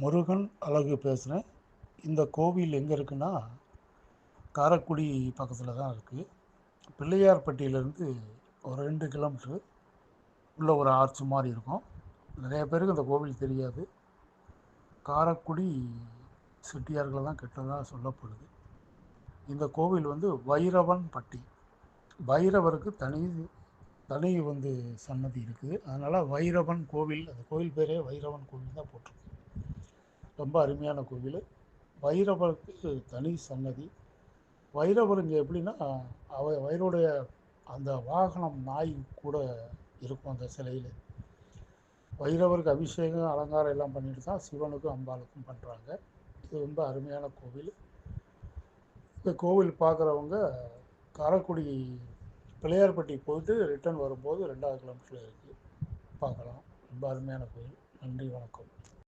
முருகன் அழகு பேசுகிறேன் இந்த கோவில் எங்கே இருக்குன்னா காரக்குடி பக்கத்தில் தான் இருக்குது பிள்ளையார்பட்டியிலேருந்து ஒரு ரெண்டு கிலோமீட்ரு உள்ள ஒரு ஆர்ச் மாதிரி இருக்கும். நிறைய பேருக்கு இந்த கோவில் தெரியாது. காரக்குடி செட்டியார்களை தான் கெட்டதாக சொல்லப்படுது. இந்த கோவில் வந்து வைரவன் பட்டி பைரவருக்கு தனி தனி வந்து சன்னதி இருக்குது. அதனால் வைரவன் கோவில் அந்த கோவில் பேரே வைரவன் கோவில் தான் போட்டிருக்கு. ரொம்ப அருமையான கோவில். வைரவருக்கு தனி சன்னதி. வைரவர் இங்கே எப்படின்னா அவ வைரோடைய அந்த வாகனம் நாய் கூட இருக்கும் அந்த சிலையில். வைரவருக்கு அபிஷேகம் அலங்காரம் எல்லாம் பண்ணிட்டு தான் சிவனுக்கும் அம்பாளுக்கும் பண்ணுறாங்க இது ரொம்ப அருமையான கோவில். இந்த கோவில் பார்க்குறவங்க காரைக்குடி பிள்ளையார்பட்டி போயிட்டு ரிட்டர்ன் வரும்போது ரெண்டாவது கிலோமீட்டரில் இருக்குது பார்க்கலாம். ரொம்ப அருமையான கோவில். நன்றி வணக்கம்.